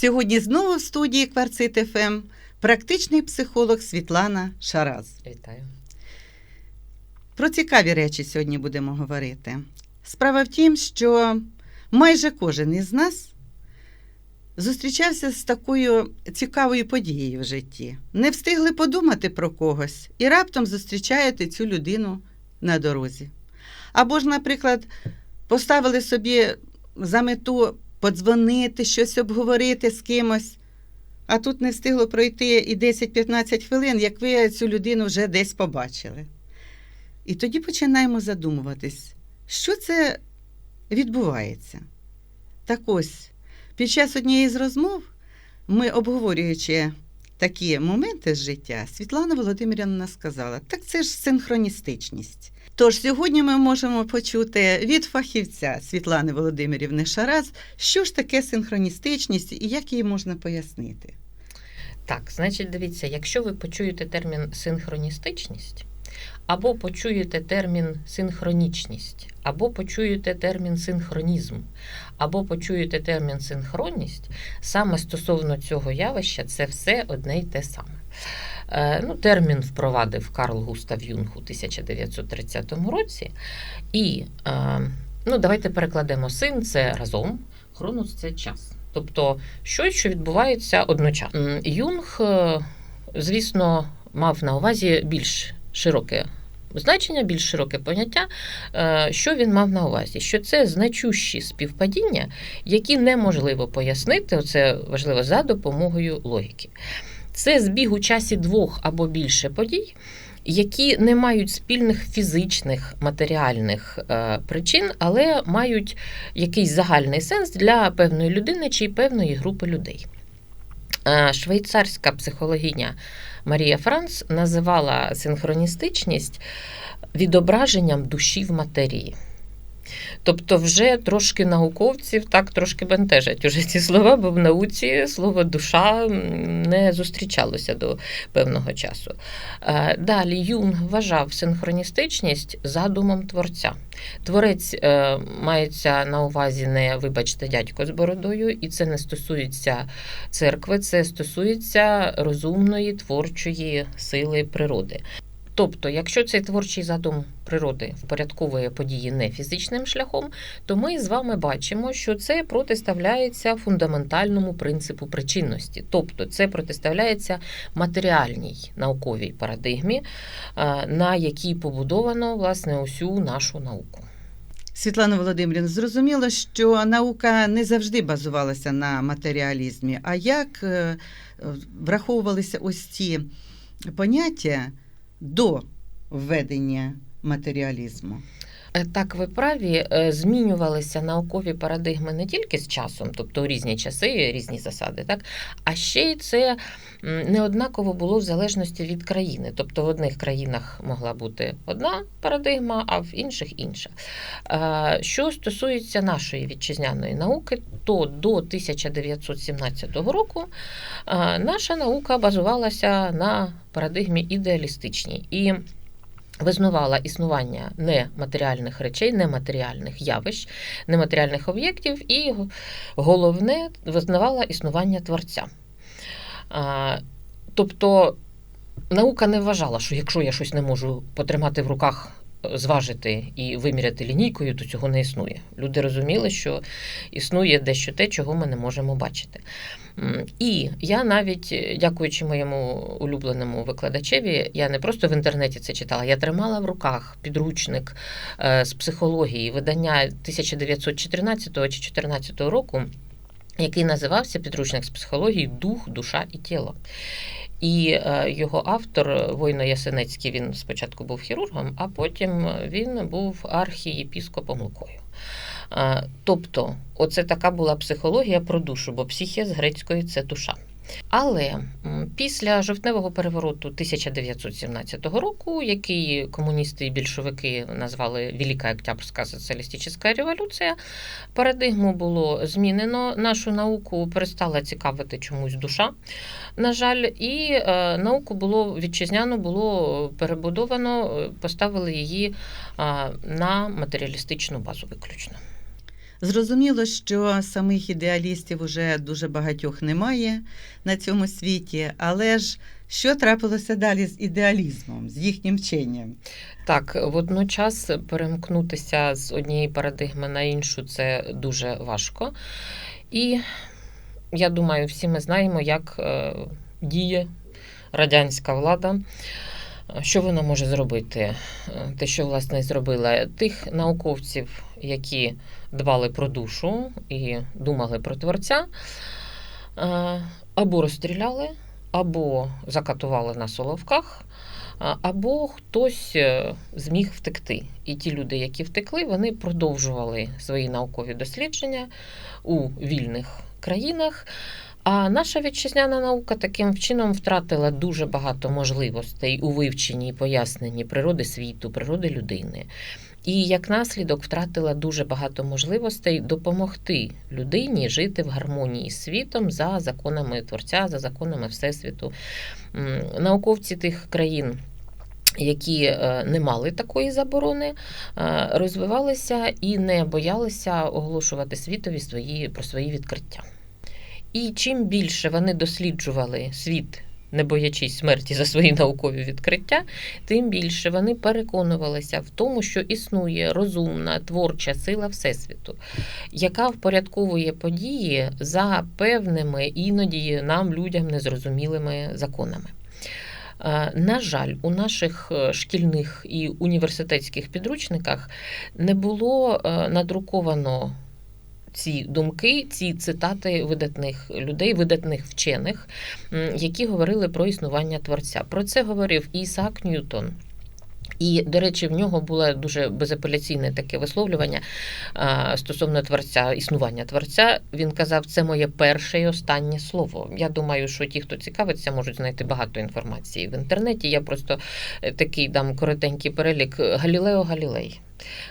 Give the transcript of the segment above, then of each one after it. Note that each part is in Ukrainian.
Сьогодні знову в студії Кварцит ФМ практичний психолог Світлана Шараз. Вітаю. Про цікаві речі сьогодні будемо говорити. Справа в тім, що майже кожен із нас зустрічався з такою цікавою подією в житті. Не встигли подумати про когось і раптом зустрічаєте цю людину на дорозі. Або ж, наприклад, поставили собі за мету подзвонити, щось обговорити з кимось. А тут не встигло пройти і 10-15 хвилин, як ви цю людину вже десь побачили. І тоді починаємо задумуватись, що це відбувається. Так ось, під час однієї з розмов, ми, обговорюючи такі моменти з життя, Світлана Володимирівна сказала: так це ж синхроністичність. Тож сьогодні ми можемо почути від фахівця Світлани Володимирівни Шараз, що ж таке синхроністичність і як її можна пояснити. Так, значить, дивіться, якщо ви почуєте термін синхроністичність, або почуєте термін синхронічність, або почуєте термін синхронізм, або почуєте термін синхронність, саме стосовно цього явища це все одне й те саме. Е, Ну, термін впровадив Карл Густав Юнг у 1930 році. І е, ну, давайте перекладемо син це разом, хронос це час. Тобто щось, що відбувається одночасно. Юнг, е, звісно, мав на увазі більш широке значення, більш широке поняття. Що він мав на увазі? Що це значущі співпадіння, які неможливо пояснити, оце важливо за допомогою логіки. Це збіг у часі двох або більше подій, які не мають спільних фізичних матеріальних е, причин, але мають якийсь загальний сенс для певної людини чи певної групи людей. Е, Швейцарська психологиня Марія Франц називала синхроністичність відображенням душі в матерії. Тобто, вже трошки науковців так трошки бентежать уже ці слова, бо в науці слово душа не зустрічалося до певного часу. Е, Далі Юнг вважав синхроністичність задумом творця. Творець е, мається на увазі не, вибачте, дядько з бородою, і це не стосується церкви, це стосується розумної творчої сили природи. Тобто, якщо цей творчий задум природи впорядковує події не фізичним шляхом, то ми з вами бачимо, що це протиставляється фундаментальному принципу причинності, тобто це протиставляється матеріальній науковій парадигмі, е, на якій побудовано власне усю нашу науку. Світлана Володимирівна, зрозуміло, що наука не завжди базувалася на матеріалізмі. А як е, враховувалися ось ці поняття до введення матеріалізму? Е, Так, ви праві, е, змінювалися наукові парадигми не тільки з часом, тобто у різні часи, різні засади, так, а ще й це неоднаково було в залежності від країни. Тобто в одних країнах могла бути одна парадигма, а в інших інша. Е, Що стосується нашої вітчизняної науки, то до 1917 року наша наука базувалася на парадигмі ідеалістичній. І Визнавала існування нематеріальних речей, нематеріальних явищ, нематеріальних об'єктів, і головне визнавала існування творця. А, Тобто наука не вважала, що якщо я щось не можу потримати в руках, зважити і виміряти лінійкою, то цього не існує. Люди розуміли, що існує дещо те, чого ми не можемо бачити. І я навіть, дякуючи моєму улюбленому викладачеві, я не просто в інтернеті це читала, я тримала в руках підручник е, з психології видання 1914 чи 2014 року, який називався підручник з психології Дух, душа і тіло. І е, його автор Войно Ясенецький, він спочатку був хірургом, а потім він був архієпіскопом Лукою. Е, Тобто, оце така була психологія про душу, бо психія з грецької це душа. Але після жовтневого перевороту 1917 року, який комуністи і більшовики назвали Велика Октябрьська соціалістична революція, парадигму було змінено. Нашу науку перестала цікавити чомусь душа, на жаль, і е, науку було вітчизняну було перебудовано, е, поставили її е, на матеріалістичну базу виключно. Зрозуміло, що самих ідеалістів уже дуже багатьох немає на цьому світі, але ж що трапилося далі з ідеалізмом, з їхнім вченням? Так, водночас перемкнутися з однієї парадигми на іншу це дуже важко. І я думаю, всі ми знаємо, як е, діє радянська влада. Що вона може зробити? Е, Те, що власне зробила, тих науковців, які дбали про душу і думали про творця, е, або розстріляли, або закатували на соловках, або хтось е, зміг втекти. І ті люди, які втекли, вони продовжували свої наукові дослідження у вільних країнах. А наша вітчизняна наука таким чином втратила дуже багато можливостей у вивченні і поясненні природи світу, природи людини. І як наслідок втратила дуже багато можливостей допомогти людині жити в гармонії з світом за законами творця, за законами Всесвіту. Науковці тих країн. Які е, не мали такої заборони, е, розвивалися і не боялися оголошувати світові свої про свої відкриття. І чим більше вони досліджували світ, не боячись смерті за свої наукові відкриття, тим більше вони переконувалися в тому, що існує розумна творча сила Всесвіту, яка впорядковує події за певними іноді нам, людям, незрозумілими законами. Е, На жаль, у наших е, шкільних і університетських підручниках не було е, надруковано ці думки, ці цитати видатних людей, видатних вчених, які говорили про існування творця. Про це говорив Ісаак Ньютон. І, до речі, в нього було дуже безапеляційне таке висловлювання стосовно творця, існування творця. Він казав, це моє перше і останнє слово. Я думаю, що ті, хто цікавиться, можуть знайти багато інформації в інтернеті. Я просто е, такий дам коротенький перелік. Галілео Галілей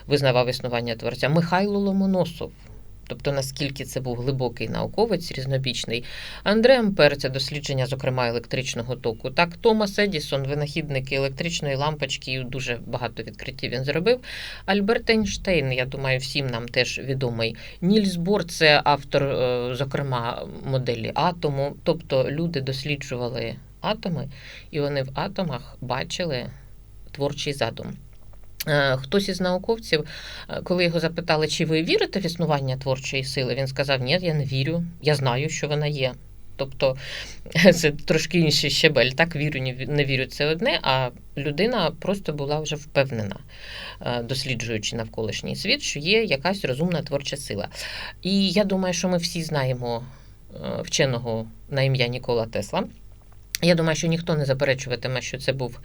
визнавав існування творця. Михайло Ломоносов. Тобто наскільки це був глибокий науковець різнобічний. Андре Ампер дослідження, зокрема, електричного току. Так, Томас Едісон, винахідник електричної лампочки, дуже багато відкриттів він зробив. Альберт Ейнштейн, я думаю, всім нам теж відомий. Нільс Бор це автор, е, зокрема, моделі атому. Тобто люди досліджували атоми, і вони в атомах бачили творчий задум. Е, Хтось із науковців, е, коли його запитали, чи ви вірите в існування творчої сили, він сказав: Ні, я не вірю, я знаю, що вона є. Тобто це трошки інший щебель. Так вірю, не вірю, це одне. А людина просто була вже впевнена, е, досліджуючи навколишній світ, що є якась розумна творча сила. І я думаю, що ми всі знаємо вченого на ім'я Нікола Тесла. Я думаю, що ніхто не заперечуватиме, що це був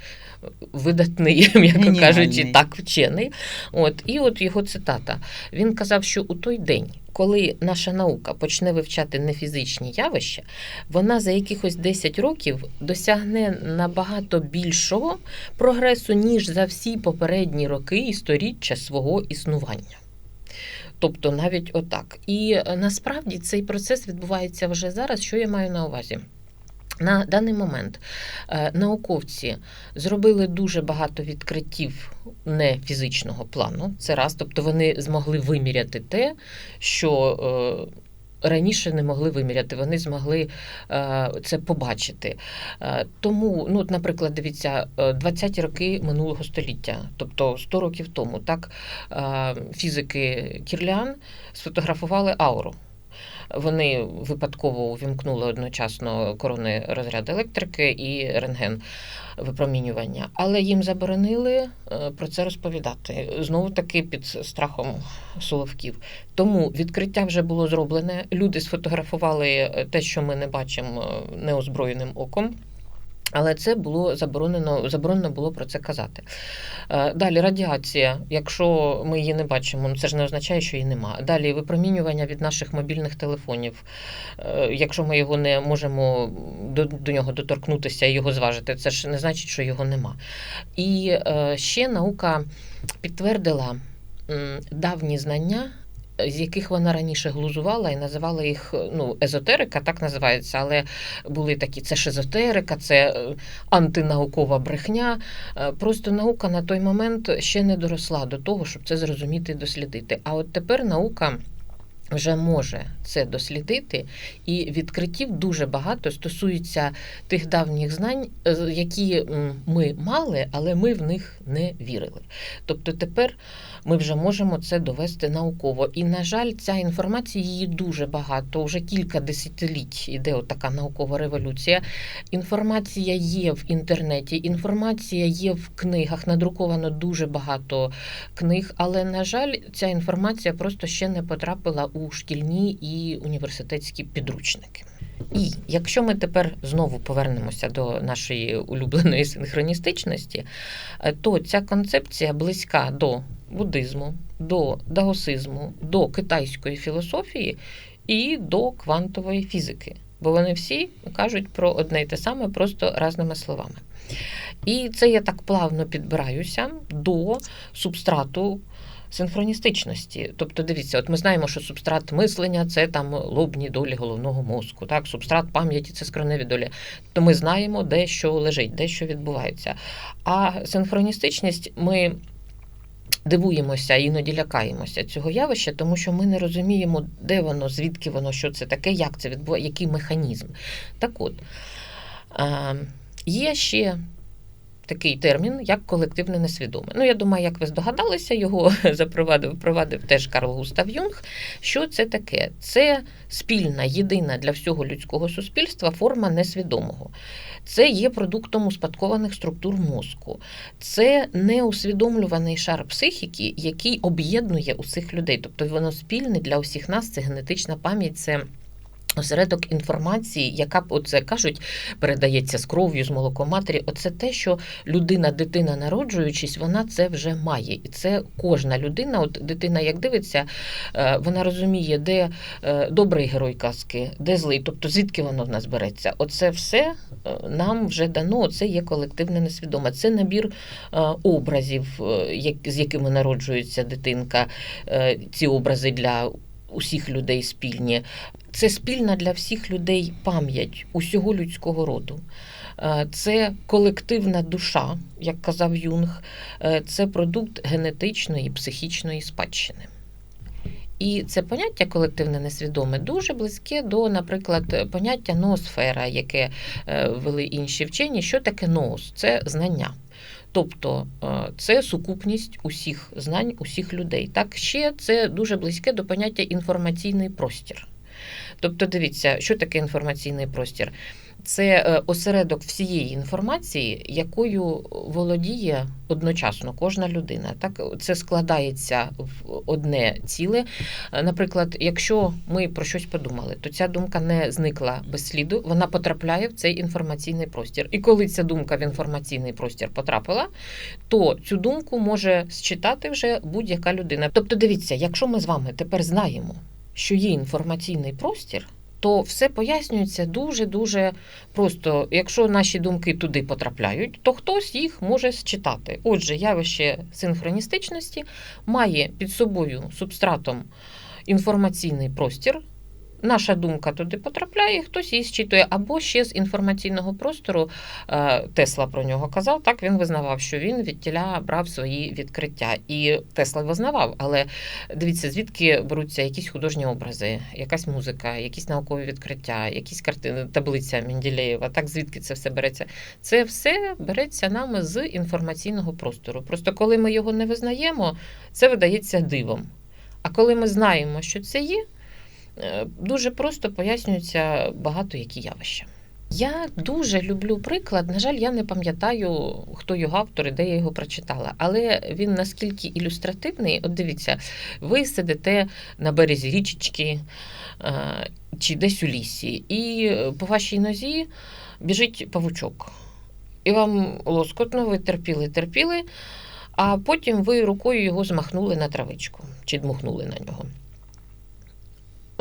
видатний, м'яко кажучи, так вчений. От і от його цитата. Він казав, що у той день, коли наша наука почне вивчати нефізичні явища, вона за якихось 10 років досягне набагато більшого прогресу, ніж за всі попередні роки і сторіччя свого існування. Тобто навіть отак. І е, насправді цей процес відбувається вже зараз. Що я маю на увазі? На даний момент е, науковці зробили дуже багато відкриттів не фізичного плану. Це раз, тобто вони змогли виміряти те, що е, раніше не могли виміряти. Вони змогли е, це побачити. Тому, ну, наприклад, дивіться, е, 20-ті роки минулого століття, тобто 100 років тому, так фізики Кірлян сфотографували ауру. Вони випадково увімкнули одночасно коронний розряд електрики і рентген випромінювання, але їм заборонили е, про це розповідати знову таки під страхом соловків. Тому відкриття вже було зроблене. Люди сфотографували е, те, що ми не бачимо е, неозброєним оком. Але це було заборонено, заборонено було про це казати. Е, Далі радіація. Якщо ми її не бачимо, ну це ж не означає, що її нема. Далі випромінювання від наших мобільних телефонів. Е, Якщо ми його не можемо до, до нього доторкнутися і його зважити, це ж не значить, що його нема. І е, ще наука підтвердила давні знання. З яких вона раніше глузувала і називала їх ну, езотерика, так називається, але були такі: це ж езотерика, це е, антинаукова брехня. Е, Просто наука на той момент ще не доросла до того, щоб це зрозуміти і дослідити. А от тепер наука вже може це дослідити, і відкриттів дуже багато стосується тих давніх знань, е, які ми мали, але ми в них не вірили. Тобто тепер ми вже можемо це довести науково. І, на жаль, ця інформація її дуже багато. Вже кілька десятиліть іде така наукова революція. Інформація є в інтернеті, інформація є в книгах, надруковано дуже багато книг, але, на жаль, ця інформація просто ще не потрапила у шкільні і університетські підручники. І якщо ми тепер знову повернемося до нашої улюбленої синхроністичності, е, то ця концепція близька до буддизму, до даосизму, до китайської філософії і до квантової фізики. Бо вони всі кажуть про одне й те саме, просто разними словами. І це я так плавно підбираюся до субстрату синхроністичності. Тобто, дивіться, от ми знаємо, що субстрат мислення це там лобні долі головного мозку, так, субстрат пам'яті це скроневі долі. То ми знаємо, де що лежить, де що відбувається. А синхроністичність ми. Дивуємося, іноді лякаємося цього явища, тому що ми не розуміємо, де воно, звідки воно, що це таке, як це відбувається, який механізм. Так от, е, є ще такий термін, як колективне несвідоме. Ну, я думаю, як ви здогадалися, його запровадив, впровадив теж Карл Густав Юнг. Що це таке? Це спільна, єдина для всього людського суспільства форма несвідомого. Це є продуктом успадкованих структур мозку. Це неусвідомлюваний шар психіки, який об'єднує усіх людей. Тобто воно спільне для усіх нас, це генетична пам'ять. це Осередок інформації, яка оце кажуть, передається з кров'ю, з молоком матері. Оце те, що людина, дитина, народжуючись, вона це вже має. І це кожна людина, от дитина, як дивиться, е, вона розуміє, де е, добрий герой казки, де злий, тобто звідки воно в нас береться. Оце все е, нам вже дано. Це є колективне несвідоме. Це набір образів, з якими народжується дитинка. Ці образи для усіх людей спільні. Це спільна для всіх людей пам'ять усього людського роду. Це колективна душа, як казав Юнг, це продукт генетичної, психічної спадщини. І це поняття колективне несвідоме дуже близьке до, наприклад, поняття ноосфера, яке вели інші вчені. Що таке ноос? Це знання. Тобто це сукупність усіх знань, усіх людей. Так ще це дуже близьке до поняття інформаційний простір. Тобто, дивіться, що таке інформаційний простір? Це осередок всієї інформації, якою володіє одночасно кожна людина. Так, це складається в одне ціле. Наприклад, якщо ми про щось подумали, то ця думка не зникла без сліду, вона потрапляє в цей інформаційний простір. І коли ця думка в інформаційний простір потрапила, то цю думку може считати вже будь-яка людина. Тобто, дивіться, якщо ми з вами тепер знаємо, що є інформаційний простір то все пояснюється дуже-дуже просто. Якщо наші думки туди потрапляють, то хтось їх може считати. Отже, явище синхроністичності має під собою субстратом інформаційний простір. Наша думка туди потрапляє, хтось її зчитує. Або ще з інформаційного простору е, Тесла про нього казав. Так він визнавав, що він від тіля брав свої відкриття. І Тесла визнавав. Але дивіться, звідки беруться якісь художні образи, якась музика, якісь наукові відкриття, якісь картини, таблиця Менділеєва. Так звідки це все береться? Це все береться нами з інформаційного простору. Просто коли ми його не визнаємо, це видається дивом. А коли ми знаємо, що це є. Е, дуже просто пояснюються багато які явища. Я дуже люблю приклад. На жаль, я не пам'ятаю, хто його автор і де я його прочитала, але він наскільки ілюстративний. От дивіться, ви сидите на березі річечки е, чи десь у лісі, і по вашій нозі біжить павучок. І вам лоскотно, ви терпіли, терпіли, а потім ви рукою його змахнули на травичку чи дмухнули на нього.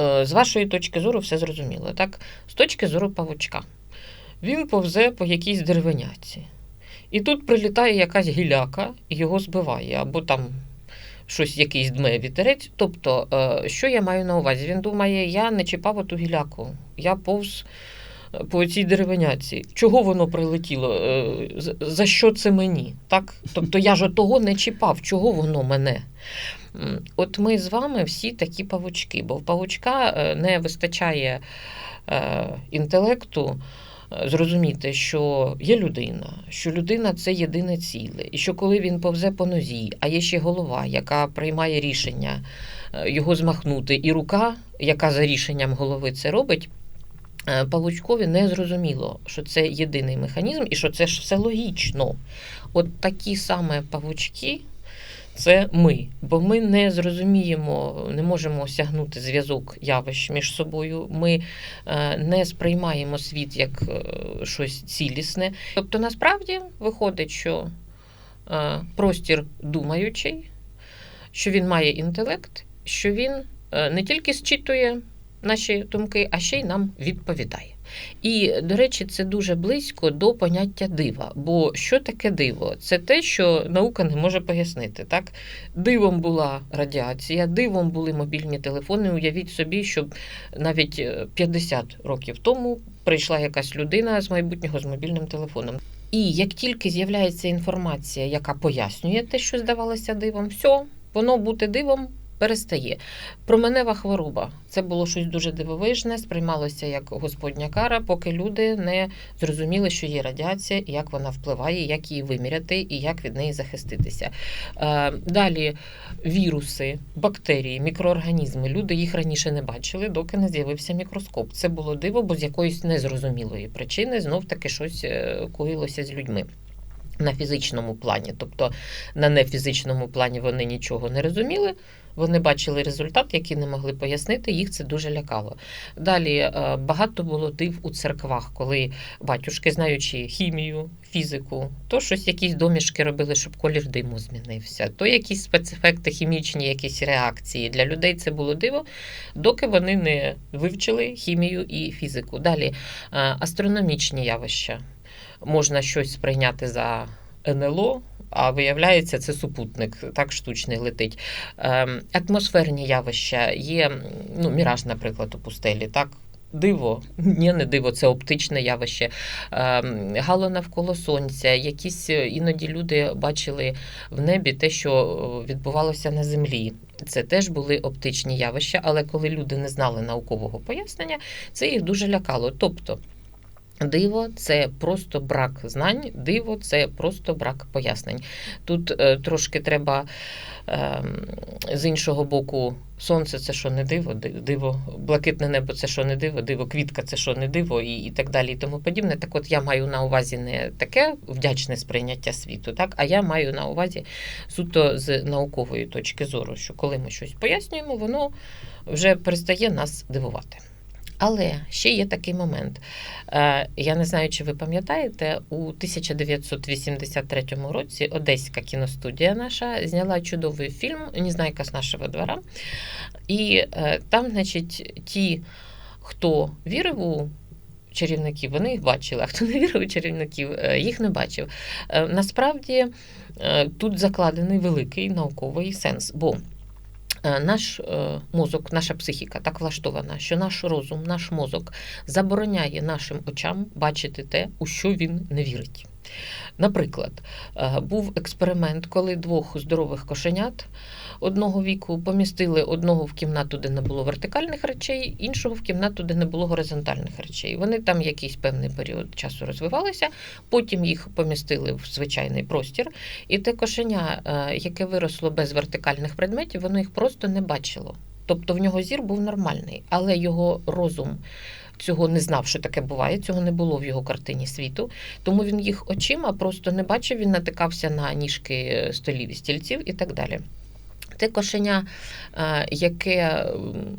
Е, з вашої точки зору все зрозуміло. Так? З точки зору павучка. Він повзе по якійсь деревиняці. І тут прилітає якась гіляка і його збиває, або там щось якийсь дме вітерець. Тобто, е, що я маю на увазі? Він думає, я не чіпав оту гіляку, я повз е, по цій деревиняці. Чого воно прилетіло? За що це мені? Так? Тобто я ж того не чіпав, чого воно мене? От ми з вами всі такі павучки, бо в павучка е, не вистачає е, інтелекту. е, Зрозуміти, що є людина, що людина це єдине ціле, і що коли він повзе по нозі, а є ще голова, яка приймає рішення його змахнути, і рука, яка за рішенням голови це робить, Павучкові не зрозуміло, що це єдиний механізм і що це ж все логічно. От такі саме павучки це ми, бо ми не зрозуміємо, не можемо осягнути зв'язок явищ між собою. Ми е, не сприймаємо світ як е, щось цілісне. Тобто, насправді виходить, що е, простір думаючий, що він має інтелект, що він не тільки зчитує наші думки, а ще й нам відповідає. І, до речі, це дуже близько до поняття дива. Бо що таке диво? Це те, що наука не може пояснити. Так? Дивом була радіація, дивом були мобільні телефони. Уявіть собі, що навіть е, 50 років тому прийшла якась людина з майбутнього з мобільним телефоном. І як тільки з'являється інформація, яка пояснює те, що здавалося дивом, все, воно бути дивом перестає. Променева хвороба це було щось дуже дивовижне, сприймалося як господня кара, поки люди не зрозуміли, що є радіація, як вона впливає, як її виміряти і як від неї захиститися. Е, Далі віруси, бактерії, мікроорганізми. Люди їх раніше не бачили, доки не з'явився мікроскоп. Це було диво, бо з якоїсь незрозумілої причини знов таки щось е, коїлося з людьми. На фізичному плані, тобто на нефізичному плані вони нічого не розуміли, вони бачили результат, який не могли пояснити, їх це дуже лякало. Далі е, багато було див у церквах, коли батюшки, знаючи хімію, фізику, то щось якісь домішки робили, щоб колір диму змінився, то якісь спецефекти, хімічні, якісь реакції. Для людей це було диво, доки вони не вивчили хімію і фізику. Далі е, астрономічні явища. Можна щось сприйняти за НЛО, а виявляється, це супутник, так штучний летить. Ем, Атмосферні явища є, ну, міраж, наприклад, у пустелі, так. Диво, ні, не диво, це оптичне явище. Ем, Гало навколо сонця. Якісь е, іноді люди бачили в небі те, що е, відбувалося на землі. Це теж були оптичні явища, але коли люди не знали наукового пояснення, це їх дуже лякало. Тобто, Диво це просто брак знань, диво це просто брак пояснень. Тут е, трошки треба е, з іншого боку, сонце це що не диво, диво, блакитне небо це що не диво, диво, квітка це що не диво, і, і так далі, і тому подібне. Так от я маю на увазі не таке вдячне сприйняття світу, так, а я маю на увазі суто з наукової точки зору, що коли ми щось пояснюємо, воно вже перестає нас дивувати. Але ще є такий момент. Е, Я не знаю, чи ви пам'ятаєте, у 1983 році Одеська кіностудія наша зняла чудовий фільм Незнайка з нашого двора. І е, там, значить, ті, хто вірив у чарівників, вони їх бачили, а хто не вірив у чарівників, е, їх не бачив. Насправді тут закладений великий науковий сенс. бо Наш е, мозок, наша психіка так влаштована, що наш розум, наш мозок забороняє нашим очам бачити те, у що він не вірить. Наприклад, е, був експеримент, коли двох здорових кошенят одного віку помістили одного в кімнату, де не було вертикальних речей, іншого в кімнату, де не було горизонтальних речей. Вони там якийсь певний період часу розвивалися, потім їх помістили в звичайний простір, і те кошеня, е, яке виросло без вертикальних предметів, воно їх просто не бачило. Тобто в нього зір був нормальний, але його розум цього не знав, що таке буває, цього не було в його картині світу. Тому він їх очима просто не бачив, він натикався на ніжки столів і стільців і так далі. Те кошеня, е, яке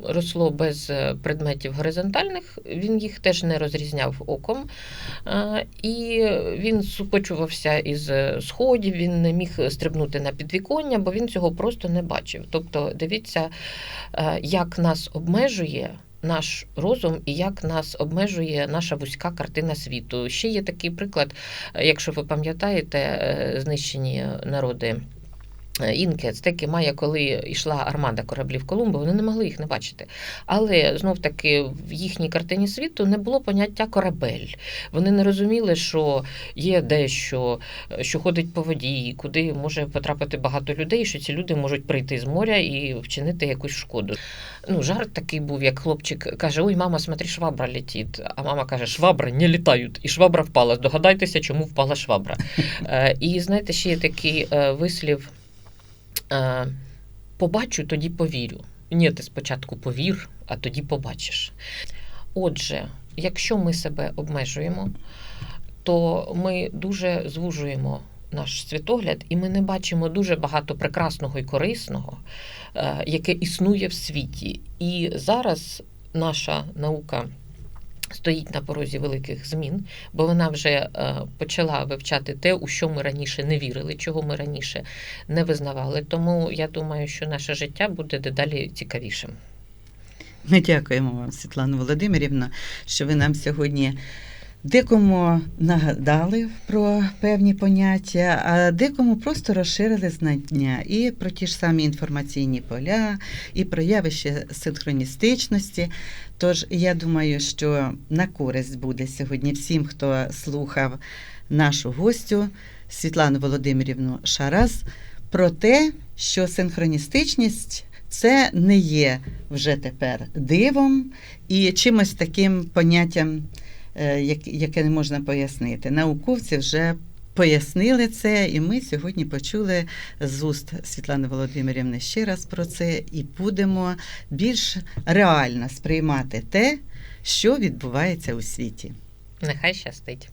росло без е, предметів горизонтальних, він їх теж не розрізняв оком. Е, І він супочувався із сходів, він не міг стрибнути на підвіконня, бо він цього просто не бачив. Тобто, дивіться, як нас обмежує. Наш розум і як нас обмежує наша вузька картина світу. Ще є такий приклад, якщо ви пам'ятаєте, знищені народи інки, ацтеки, майя, коли йшла армада кораблів Колумба, вони не могли їх не бачити. Але знов таки в їхній картині світу не було поняття корабель. Вони не розуміли, що є дещо, е, що ходить по воді, куди може потрапити багато людей, що ці люди можуть прийти з моря і вчинити якусь шкоду. Ну, жарт такий був, як хлопчик каже: Ой, мама, смотри, швабра летить. А мама каже, швабра не літають. І швабра впала. Здогадайтеся, чому впала швабра. Е, І знаєте, ще є такий е, вислів: е, побачу, тоді повірю. Ні, ти спочатку повір, а тоді побачиш. Отже, якщо ми себе обмежуємо, то ми дуже звужуємо наш світогляд, і ми не бачимо дуже багато прекрасного і корисного, е, яке існує в світі. І зараз наша наука. Стоїть на порозі великих змін, бо вона вже е, почала вивчати те, у що ми раніше не вірили, чого ми раніше не визнавали. Тому я думаю, що наше життя буде дедалі цікавішим. Ми дякуємо вам, Світлана Володимирівна, що ви нам сьогодні декому нагадали про певні поняття, а декому просто розширили знання і про ті ж самі інформаційні поля, і про явище синхроністичності. Тож я думаю, що на користь буде сьогодні всім, хто слухав нашу гостю Світлану Володимирівну Шараз про те, що синхроністичність це не є вже тепер дивом і чимось таким поняттям, е, яке не можна пояснити. Науковці вже пояснили це, і ми сьогодні почули з уст Світлани Володимирівни ще раз про це, і будемо більш реально сприймати те, що відбувається у світі. Нехай щастить.